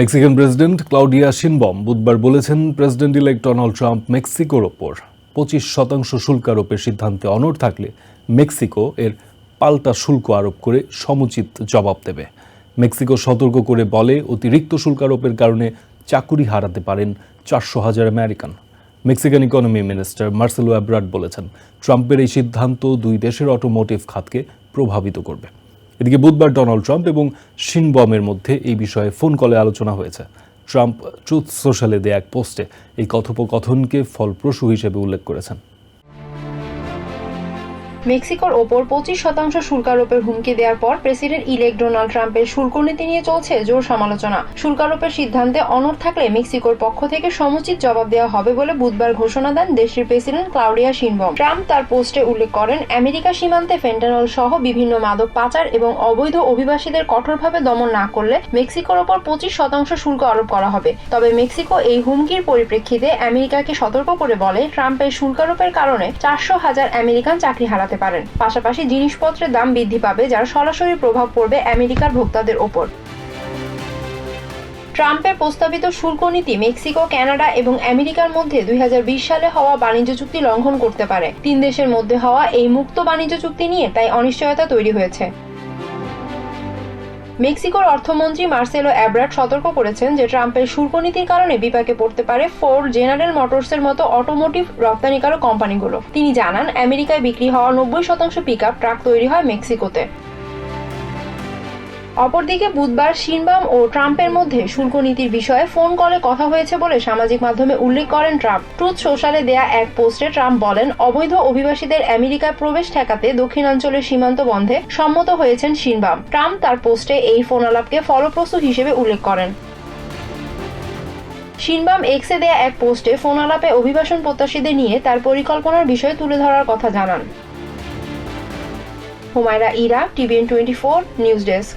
Mexican president Claudia শিনবম বুধবার বলেছেন president elect Donald Trump মেক্সিকোর ওপর পঁচিশ শতাংশ শুল্ক আরোপের সিদ্ধান্তে অনড় থাকলে মেক্সিকো এর পাল্টা শুল্ক আরোপ করে সমুচিত জবাব দেবে। মেক্সিকো সতর্ক করে বলে অতিরিক্ত শুল্ক আরোপের কারণে চাকুরি হারাতে পারেন চারশো হাজার American. Mexican economy minister Marcelo Ebrard বলেছেন, ট্রাম্পের এই সিদ্ধান্ত দুই দেশের অটোমোটিভ খাতকে প্রভাবিত করবে। এদিকে বুধবার ডোনাল্ড ট্রাম্প এবং শিনবমের মধ্যে এই বিষয়ে ফোন কলে আলোচনা হয়েছে। ট্রাম্প ট্রুথ সোশ্যালে দেয়া এক পোস্টে এই কথোপকথনকে ফলপ্রসূ হিসেবে উল্লেখ করেছেন। মেক্সিকোর ওপর পঁচিশ শতাংশ শুল্ক আরোপের হুমকি দেওয়ার পর প্রেসিডেন্ট ইলেক্ট ডোনাল্ড ট্রাম্পের শুল্ক নীতি নিয়ে চলছে জোর সমালোচনা। শুল্কারোপের সিদ্ধান্তে অনড় থাকলে মেক্সিকোর পক্ষ থেকে সমুচিত জবাব দেওয়া হবে বলে বুধবার ঘোষণা দেন দেশটির প্রেসিডেন্ট ক্লাউডিয়া শিনবম। ট্রাম্প তার পোস্টে উল্লেখ করেন, আমেরিকা সীমান্তে ফেন্টানল সহ বিভিন্ন মাদক পাচার এবং অবৈধ অভিবাসীদের কঠোরভাবে দমন না করলে মেক্সিকোর ওপর পঁচিশ শতাংশ শুল্ক আরোপ করা হবে। তবে মেক্সিকো এই হুমকির পরিপ্রেক্ষিতে আমেরিকাকে সতর্ক করে বলে ট্রাম্পের শুল্কারোপের কারণে চারশো হাজার আমেরিকান চাকরি হারাতে পারেন। পাশাপাশি জিনিসপত্রের দাম বৃদ্ধি পাবে, যার সরাসরি প্রভাব পড়বে আমেরিকার ভোক্তাদের ওপর। ট্রাম্পের প্রস্তাবিত শুল্ক নীতি মেক্সিকো, কানাডা এবং আমেরিকার মধ্যে দুই হাজার বিশ সালে হওয়া বাণিজ্য চুক্তি লঙ্ঘন করতে পারে। তিন দেশের মধ্যে হওয়া এই মুক্ত বাণিজ্য চুক্তি নিয়ে তাই অনিশ্চয়তা তৈরি হয়েছে। মেক্সিকোর অর্থমন্ত্রী মার্সেলো অ্যাব্রাড সতর্ক করেছেন যে ট্রাম্পের শুল্ক নীতির কারণে বিপাকে পড়তে পারে ফোর জেনারেল মোটরসের মতো অটোমোটিভ রপ্তানিকারক কোম্পানিগুলো। তিনি জানান, আমেরিকায় বিক্রি হওয়া নব্বই শতাংশ পিক ট্রাক তৈরি হয় মেক্সিকোতে। অপরদিকে বুধবার শিনবাম ও ট্রাম্পের মধ্যে শুল্ক নীতির বিষয়ে ফোন কলে কথা হয়েছে বলে সামাজিক মাধ্যমে উল্লেখ করেন ট্রাম্প। ট্রুথ সোশ্যালে দেয়া এক পোস্টে ট্রাম্প বলেন, অবৈধ অভিবাসীদের আমেরিকায় প্রবেশ ঠেকাতে দক্ষিণাঞ্চলের সীমান্ত বন্ধে সম্মত হয়েছেন শিনবাম ট্রাম্প তার পোস্টে এই ফোন আলাপকে ফলপ্রসূ হিসেবে উল্লেখ করেন। শিনবাম এক্সে দেয়া এক পোস্টে ফোন আলাপে অভিবাসন প্রত্যাশীদের নিয়ে তার পরিকল্পনার বিষয়ে তুলে ধরার কথা জানান। Humaira Ira TVN twenty four, news desk.